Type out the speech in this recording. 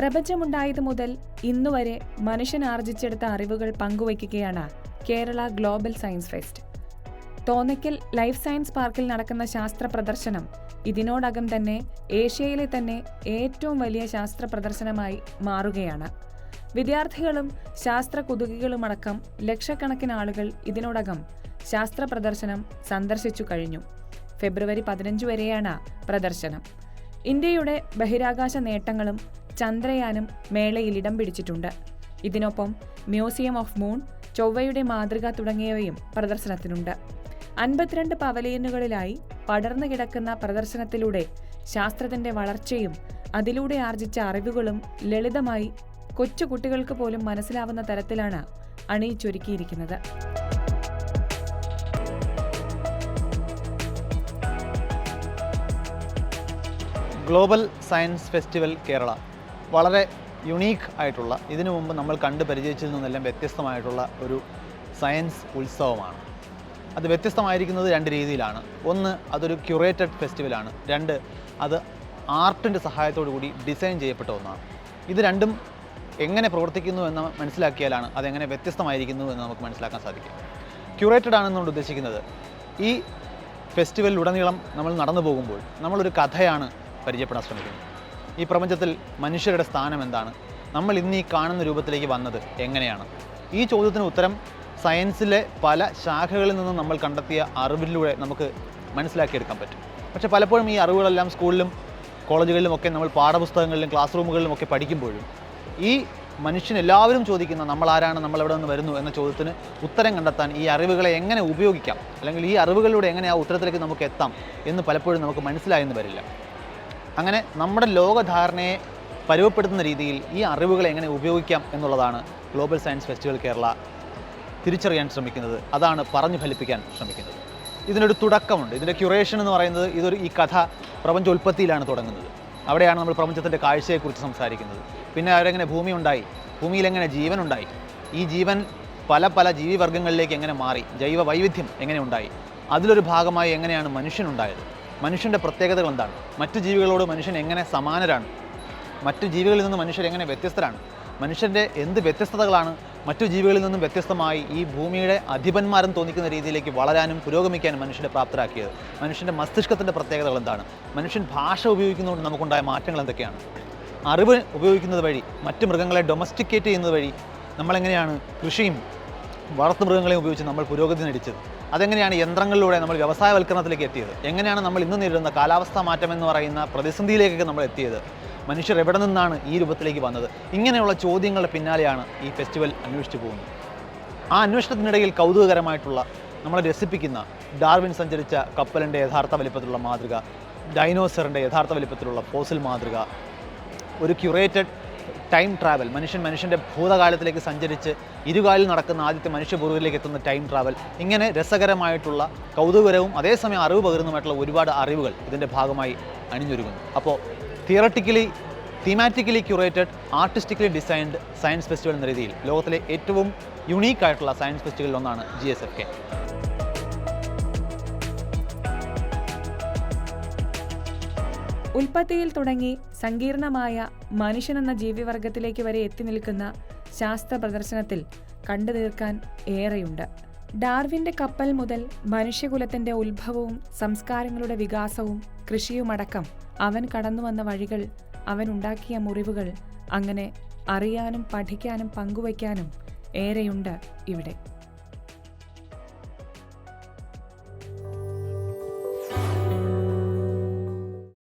പ്രപഞ്ചമുണ്ടായത് മുതൽ ഇന്നുവരെ മനുഷ്യൻ ആർജിച്ചെടുത്ത അറിവുകൾ പങ്കുവയ്ക്കുകയാണ് Kerala global science fest. Thonnakkal life science പാർക്കിൽ നടക്കുന്ന ശാസ്ത്ര പ്രദർശനം ഇതിനോടകം തന്നെ ഏഷ്യയിലെ തന്നെ ഏറ്റവും വലിയ ശാസ്ത്ര പ്രദർശനമായി മാറുകയാണ്. വിദ്യാർത്ഥികളും ശാസ്ത്ര കുതുകികളുമടക്കം ലക്ഷക്കണക്കിന് ആളുകൾ ഇതിനോടകം ശാസ്ത്ര പ്രദർശനം സന്ദർശിച്ചു കഴിഞ്ഞു. ഫെബ്രുവരി പതിനഞ്ച് വരെയാണ് പ്രദർശനം. ഇന്ത്യയുടെ ബഹിരാകാശ നേട്ടങ്ങളും ചന്ദ്രയാനും മേളയിൽ ഇടം പിടിച്ചിട്ടുണ്ട്. ഇതിനൊപ്പം മ്യൂസിയം ഓഫ് മൂൺ ചൊവ്വയുടെ മാതൃക തുടങ്ങിയവയും പ്രദർശനത്തിനുണ്ട്. അൻപത്തിരണ്ട് പവലിയനുകളിലായി പടർന്നു കിടക്കുന്ന പ്രദർശനത്തിലൂടെ ശാസ്ത്രത്തിന്റെ വളർച്ചയും അതിലൂടെ ആർജിച്ച അറിവുകളും ലളിതമായി കൊച്ചുകുട്ടികൾക്ക് പോലും മനസ്സിലാവുന്ന തരത്തിലാണ് അണിയിച്ചൊരുക്കിയിരിക്കുന്നത്. Global science festival Kerala. വളരെ യുണീക്ക് ആയിട്ടുള്ള ഇതിനു മുമ്പ് നമ്മൾ കണ്ട് പരിചയിച്ചതിൽ നിന്നെല്ലാം വ്യത്യസ്തമായിട്ടുള്ള ഒരു സയൻസ് ഉത്സവമാണ്. അത് വ്യത്യസ്തമായിരിക്കുന്നത് രണ്ട് രീതിയിലാണ്. ഒന്ന് അതൊരു ക്യൂറേറ്റഡ് ഫെസ്റ്റിവലാണ് രണ്ട് അത് ആർട്ടിന്റെ സഹായത്തോടു കൂടി ഡിസൈൻ ചെയ്യപ്പെട്ട ഒന്നാണ്. ഇത് രണ്ടും എങ്ങനെ പ്രവർത്തിക്കുന്നു എന്ന് മനസ്സിലാക്കിയാലാണ് അതെങ്ങനെ വ്യത്യസ്തമായിരിക്കുന്നു എന്ന് നമുക്ക് മനസ്സിലാക്കാൻ സാധിക്കും. ക്യൂറേറ്റഡ് ആണെന്നുകൊണ്ട് ഉദ്ദേശിക്കുന്നത് ഈ ഫെസ്റ്റിവലിലുടനീളം നമ്മൾ നടന്നു പോകുമ്പോൾ നമ്മളൊരു കഥയാണ് പരിചയപ്പെടാൻ ശ്രമിക്കുന്നത്. ഈ പ്രപഞ്ചത്തിൽ മനുഷ്യരുടെ സ്ഥാനം എന്താണ്? നമ്മൾ ഇന്ന് ഈ കാണുന്ന രൂപത്തിലേക്ക് വന്നത് എങ്ങനെയാണ്? ഈ ചോദ്യത്തിന് ഉത്തരം സയൻസിലെ പല ശാഖകളിൽ നിന്നും നമ്മൾ കണ്ടെത്തിയ അറിവിലൂടെ നമുക്ക് മനസ്സിലാക്കിയെടുക്കാൻ പറ്റും. പക്ഷേ പലപ്പോഴും ഈ അറിവുകളെല്ലാം സ്കൂളിലും കോളേജുകളിലും ഒക്കെ നമ്മൾ പാഠപുസ്തകങ്ങളിലും ക്ലാസ് റൂമുകളിലും ഒക്കെ പഠിക്കുമ്പോഴും ഈ മനുഷ്യൻ എല്ലാവരും ചോദിക്കുന്ന നമ്മൾ ആരാണ്? നമ്മൾ എവിടെ നിന്ന് വരുന്നു? എന്ന ചോദ്യത്തിന് ഉത്തരം കണ്ടെത്താൻ ഈ അറിവുകളെ എങ്ങനെ ഉപയോഗിക്കാം? അല്ലെങ്കിൽ ഈ അറിവുകളിലൂടെ എങ്ങനെ ആ ഉത്തരത്തിലേക്ക് നമുക്ക് എത്താം എന്ന് പലപ്പോഴും നമുക്ക് മനസ്സിലായെന്ന് വരില്ല. അങ്ങനെ നമ്മുടെ ലോകധാരണയെ പരുവപ്പെടുത്തുന്ന രീതിയിൽ ഈ അറിവുകൾ എങ്ങനെ ഉപയോഗിക്കാം എന്നുള്ളതാണ് ഗ്ലോബൽ സയൻസ് ഫെസ്റ്റിവൽ കേരള തിരിച്ചറിയാൻ ശ്രമിക്കുന്നത്. അതാണ് പറഞ്ഞു ഫലിപ്പിക്കാൻ ശ്രമിക്കുന്നത്. ഇതിനൊരു തുടക്കമുണ്ട്. ഇതിന്റെ ക്യൂറേഷൻ എന്ന് പറയുന്നത് ഇതൊരു ഈ കഥ പ്രപഞ്ചോൽപ്പത്തിയിലാണ് തുടങ്ങുന്നത്. അവിടെയാണ് നമ്മൾ പ്രപഞ്ചത്തിന്റെ കാഴ്ചയെക്കുറിച്ച് സംസാരിക്കുന്നത്. പിന്നെ അവരെങ്ങനെ ഭൂമി ഉണ്ടായി? ഭൂമിയിൽ എങ്ങനെ ജീവൻ ഉണ്ടായി? ഈ ജീവൻ പല പല ജീവിവർഗങ്ങളിലേക്ക് എങ്ങനെ മാറി? ജൈവ വൈവിധ്യം എങ്ങനെ ഉണ്ടായി? അതിലൊരു ഭാഗമായി എങ്ങനെയാണ് മനുഷ്യനുണ്ടായത്? മനുഷ്യന്റെ പ്രത്യേകതകൾ എന്താണ്? മറ്റു ജീവികളോട് മനുഷ്യൻ എങ്ങനെ സമാനരാണ്? മറ്റു ജീവികളിൽ നിന്ന് മനുഷ്യർ എങ്ങനെ വ്യത്യസ്തരാണ്? മനുഷ്യന്റെ എന്ത് വ്യത്യസ്തതകളാണ്? മറ്റു ജീവികളിൽ നിന്നും വ്യത്യസ്തമായി ഈ ഭൂമിയുടെ അധിപന്മാരെന്ന് തോന്നിക്കുന്ന രീതിയിലേക്ക് വളരാനും പുരോഗമിക്കാനും മനുഷ്യനെ പ്രാപ്തരാക്കിയത്. മനുഷ്യന്റെ മസ്തിഷ്കത്തിന്റെ പ്രത്യേകതകൾ എന്താണ്? മനുഷ്യൻ ഭാഷ ഉപയോഗിക്കുന്നതുകൊണ്ട് നമുക്കുണ്ടായ മാറ്റങ്ങൾ എന്തൊക്കെയാണ്? അറിവ് ഉപയോഗിക്കുന്നത് വഴി മറ്റ് മൃഗങ്ങളെ ഡൊമസ്റ്റിക്കേറ്റ് ചെയ്യുന്നത് വഴി നമ്മളെങ്ങനെയാണ് കൃഷിയും വളർത്തുമൃഗങ്ങളെയും ഉപയോഗിച്ച് നമ്മൾ പുരോഗതി നേടിച്ചത്? അതെങ്ങനെയാണ് യന്ത്രങ്ങളിലൂടെ നമ്മൾ വ്യവസായവൽക്കരണത്തിലേക്ക് എത്തിയത്? എങ്ങനെയാണ് നമ്മൾ ഇന്ന് നേരിടുന്ന കാലാവസ്ഥാ മാറ്റം എന്ന് പറയുന്ന പ്രതിസന്ധിയിലേക്കൊക്കെ നമ്മൾ എത്തിയത്? മനുഷ്യർ എവിടെ നിന്നാണ് ഈ രൂപത്തിലേക്ക് വന്നത്? ഇങ്ങനെയുള്ള ചോദ്യങ്ങളുടെ പിന്നാലെയാണ് ഈ ഫെസ്റ്റിവൽ അന്വേഷിച്ചു പോകുന്നത്. ആ അന്വേഷണത്തിനിടയിൽ കൗതുകകരമായിട്ടുള്ള നമ്മളെ രസിപ്പിക്കുന്ന ഡാർവിൻ സഞ്ചരിച്ച കപ്പലിന്റെ യഥാർത്ഥ വലിപ്പത്തിലുള്ള മാതൃക ഡൈനോസറിന്റെ യഥാർത്ഥ വലിപ്പത്തിലുള്ള ഫോസിൽ മാതൃക ഒരു ക്യുറേറ്റഡ് ടൈം ട്രാവൽ. മനുഷ്യൻ മനുഷ്യന്റെ ഭൂതകാലത്തിലേക്ക് സഞ്ചരിച്ച് ഇരുകാലിൽ നടക്കുന്ന ആദ്യത്തെ മനുഷ്യപൂർവത്തിലേക്ക് എത്തുന്ന ടൈം ട്രാവൽ. ഇങ്ങനെ രസകരമായിട്ടുള്ള കൗതുകരവും അതേസമയം അറിവ് പകരുന്നതുമായിട്ടുള്ള ഒരുപാട് അറിവുകൾ ഇതിന്റെ ഭാഗമായി അണിഞ്ഞൊരുങ്ങുന്നു. അപ്പോൾ theoretically thematically curated artistically designed science festival എന്ന രീതിയിൽ ലോകത്തിലെ ഏറ്റവും യുണീക്കായിട്ടുള്ള സയൻസ് ഫെസ്റ്റിവലിൽ ഒന്നാണ് ജി എസ് എഫ് കെ ഉൽപ്പത്തിയിൽ തുടങ്ങി സങ്കീർണമായ മനുഷ്യനെന്ന ജീവിവർഗത്തിലേക്ക് വരെ എത്തി നിൽക്കുന്ന ശാസ്ത്ര പ്രദർശനത്തിൽ കണ്ടു തീർക്കാൻ ഏറെയുണ്ട്. ഡാർവിന്റെ കപ്പൽ മുതൽ മനുഷ്യകുലത്തിന്റെ ഉത്ഭവവും സംസ്കാരങ്ങളുടെ വികാസവും കൃഷിയുമടക്കം അവൻ കടന്നുവന്ന വഴികൾ അവൻ ഉണ്ടാക്കിയ മുറിവുകൾ അങ്ങനെ അറിയാനും പഠിക്കാനും പങ്കുവയ്ക്കാനും ഏറെയുണ്ട് ഇവിടെ.